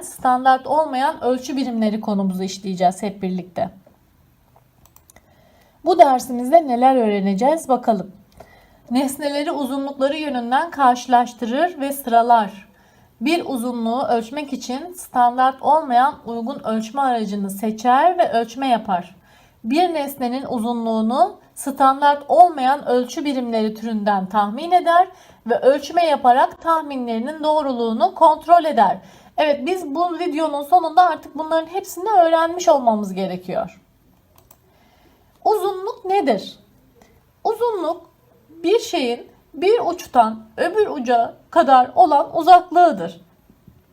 standart olmayan ölçü birimleri konumuzu işleyeceğiz hep birlikte. Bu dersimizde neler öğreneceğiz bakalım. Nesneleri uzunlukları yönünden karşılaştırır ve sıralar. Bir uzunluğu ölçmek için standart olmayan uygun ölçme aracını seçer ve ölçme yapar. Bir nesnenin uzunluğunu standart olmayan ölçü birimleri türünden tahmin eder ve ölçme yaparak tahminlerinin doğruluğunu kontrol eder. Evet biz bu videonun sonunda artık bunların hepsini öğrenmiş olmamız gerekiyor. Uzunluk nedir? Uzunluk bir şeyin bir uçtan öbür uca kadar olan uzaklığıdır.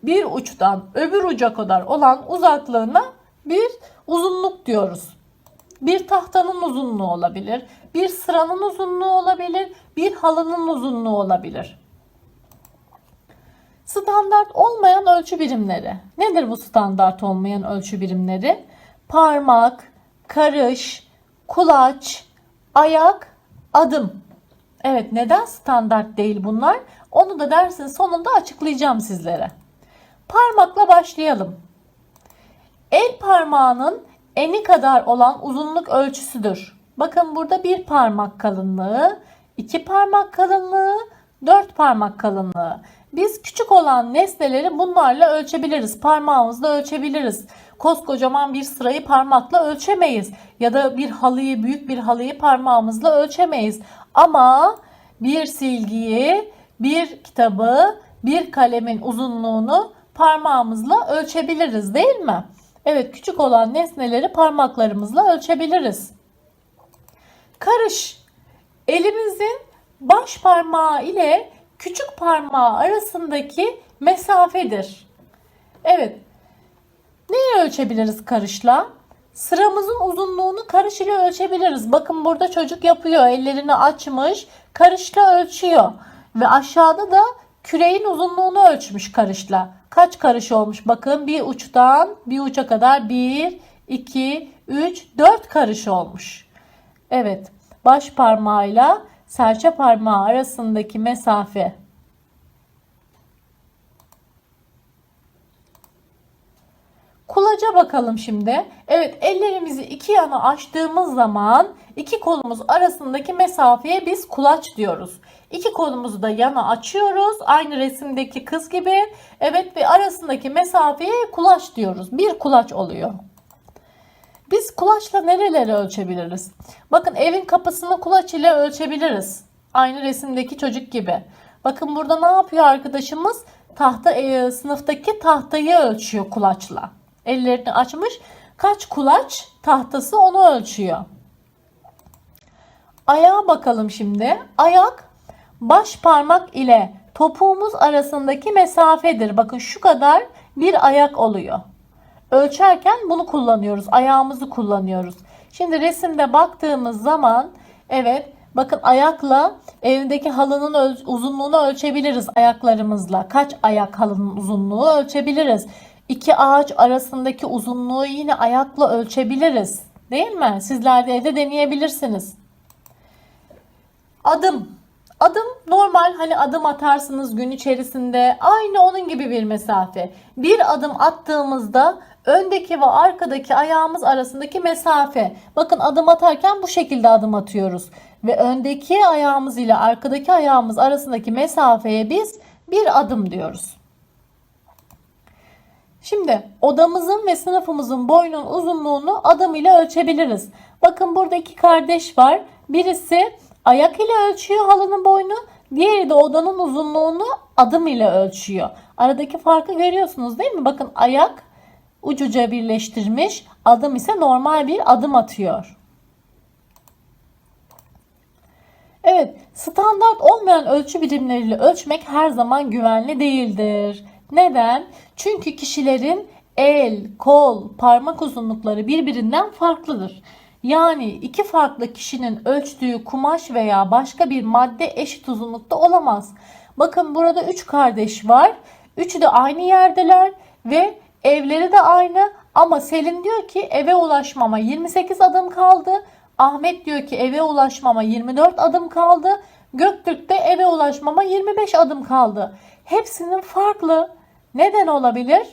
Bir uçtan öbür uca kadar olan uzaklığına bir uzunluk diyoruz. Bir tahtanın uzunluğu olabilir, bir sıranın uzunluğu olabilir, bir halının uzunluğu olabilir. Standart olmayan ölçü birimleri. Nedir bu standart olmayan ölçü birimleri? Parmak, karış, kulaç, ayak, adım. Evet neden standart değil bunlar? Onu da dersin sonunda açıklayacağım sizlere. Parmakla başlayalım. El parmağının eni kadar olan uzunluk ölçüsüdür. Bakın burada bir parmak kalınlığı, iki parmak kalınlığı, dört parmak kalınlığı. Biz küçük olan nesneleri bunlarla ölçebiliriz. Parmağımızla ölçebiliriz. Koskocaman bir sırayı parmakla ölçemeyiz. Ya da bir halıyı, büyük bir halıyı parmağımızla ölçemeyiz. Ama bir silgiyi, bir kitabı, bir kalemin uzunluğunu parmağımızla ölçebiliriz değil mi? Evet küçük olan nesneleri parmaklarımızla ölçebiliriz. Karış. Elimizin baş parmağı ile küçük parmağı arasındaki mesafedir. Evet. Neyi ölçebiliriz karışla? Sıramızın uzunluğunu karış ile ölçebiliriz. Bakın burada çocuk yapıyor. Ellerini açmış. Karışla ölçüyor. Ve aşağıda da küreğin uzunluğunu ölçmüş karışla. Kaç karış olmuş? Bakın bir uçtan bir uca kadar 1, 2, 3, 4 karış olmuş. Evet. Baş parmağıyla serçe parmağı arasındaki mesafe Kulaca bakalım şimdi. Evet ellerimizi iki yana açtığımız zaman iki kolumuz arasındaki mesafeye biz kulaç diyoruz. İki kolumuzu da yana açıyoruz. Aynı resimdeki kız gibi. Evet ve arasındaki mesafeye kulaç diyoruz. Bir kulaç oluyor. Biz kulaçla nereleri ölçebiliriz? Bakın evin kapısını kulaç ile ölçebiliriz. Aynı resimdeki çocuk gibi. Bakın burada ne yapıyor arkadaşımız? Tahta e, sınıftaki tahtayı ölçüyor kulaçla. Ellerini açmış. Kaç kulaç tahtası onu ölçüyor. Ayağa bakalım şimdi. Ayak baş parmak ile topuğumuz arasındaki mesafedir. Bakın şu kadar bir ayak oluyor. Ölçerken bunu kullanıyoruz. Ayağımızı kullanıyoruz. Şimdi resimde baktığımız zaman evet bakın ayakla evdeki halının uzunluğunu ölçebiliriz ayaklarımızla. Kaç ayak halının uzunluğu ölçebiliriz. İki ağaç arasındaki uzunluğu yine ayakla ölçebiliriz. Değil mi? Sizler de evde deneyebilirsiniz. Adım. Adım normal hani adım atarsınız gün içerisinde aynı onun gibi bir mesafe. Bir adım attığımızda öndeki ve arkadaki ayağımız arasındaki mesafe. Bakın adım atarken bu şekilde adım atıyoruz. Ve öndeki ayağımız ile arkadaki ayağımız arasındaki mesafeye biz bir adım diyoruz. Şimdi odamızın ve sınıfımızın boyunun uzunluğunu adım ile ölçebiliriz. Bakın burada iki kardeş var. Birisi ayak ile ölçüyor halının boyunu. Diğeri de odanın uzunluğunu adım ile ölçüyor. Aradaki farkı görüyorsunuz değil mi? Bakın ayak ucuca birleştirmiş. Adım ise normal bir adım atıyor. Evet, standart olmayan ölçü birimleriyle ölçmek her zaman güvenli değildir. Neden? Çünkü kişilerin el, kol, parmak uzunlukları birbirinden farklıdır. Yani iki farklı kişinin ölçtüğü kumaş veya başka bir madde eşit uzunlukta olamaz. Bakın burada üç kardeş var. Üçü de aynı yerdeler ve evleri de aynı ama Selin diyor ki eve ulaşmama 28 adım kaldı. Ahmet diyor ki eve ulaşmama 24 adım kaldı. Göktürk de eve ulaşmama 25 adım kaldı. Hepsinin farklı. Neden olabilir?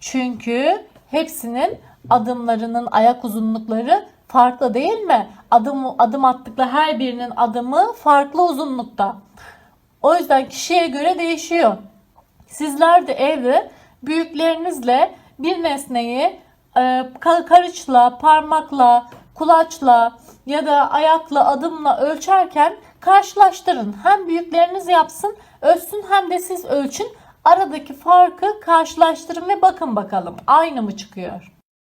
Çünkü hepsinin adımlarının ayak uzunlukları farklı değil mi? Adım adım attıkları her birinin adımı farklı uzunlukta. O yüzden kişiye göre değişiyor. Sizler de evde büyüklerinizle bir nesneyi e, ka- karıçla, parmakla, kulaçla ya da ayakla, adımla ölçerken karşılaştırın. Hem büyükleriniz yapsın, ölçsün hem de siz ölçün. Aradaki farkı karşılaştırın ve bakın bakalım aynı mı çıkıyor?